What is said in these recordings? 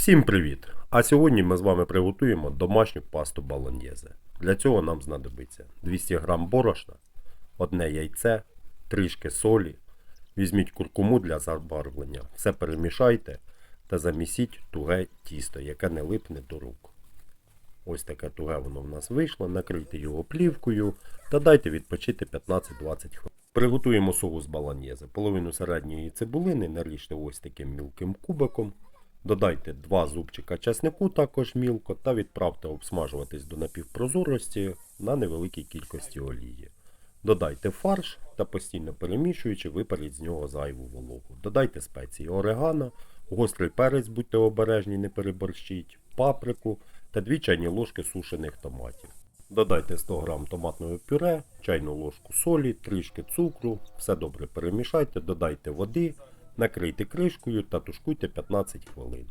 Всім привіт! А сьогодні ми з вами приготуємо домашню пасту балоньєзе. Для цього нам знадобиться 200 г борошна, одне яйце, трішки солі. Візьміть куркуму для забарвлення. Все перемішайте та замісіть туге тісто, яке не липне до рук. Ось таке туге воно в нас вийшло. Накрийте його плівкою та дайте відпочити 15-20 хвилин. Приготуємо соус баланьєзе. Половину середньої цибулини наріжте ось таким мілким кубиком. Додайте 2 зубчика чеснику також мілко та відправте обсмажуватись до напівпрозорості на невеликій кількості олії. Додайте фарш та постійно перемішуючи, випаріть з нього зайву вологу. Додайте спеції орегано, гострий перець, будьте обережні, не переборщіть, паприку та 2 чайні ложки сушених томатів. Додайте 100 г томатного пюре, чайну ложку солі, трішки цукру, все добре перемішайте, додайте води, накрийте кришкою та тушкуйте 15 хвилин.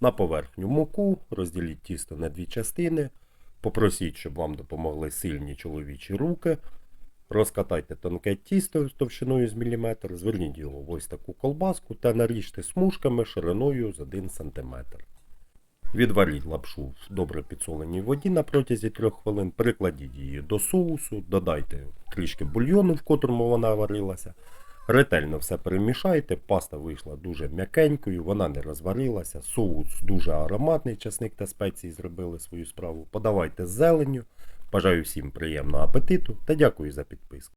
На поверхню муку розділіть тісто на дві частини, попросіть, щоб вам допомогли сильні чоловічі руки. Розкатайте тонке тісто з товщиною з міліметр, зверніть його в ось таку колбаску та наріжте смужками шириною з 1 см. Відваріть лапшу в добре підсоленій воді на протязі 3 хвилин, перекладіть її до соусу, додайте трішки бульйону, в котрому вона варилася. Ретельно все перемішайте, паста вийшла дуже м'якенькою, вона не розварилася, соус дуже ароматний, часник та спеції зробили свою справу. Подавайте з зеленню. Бажаю всім приємного апетиту та дякую за підписку.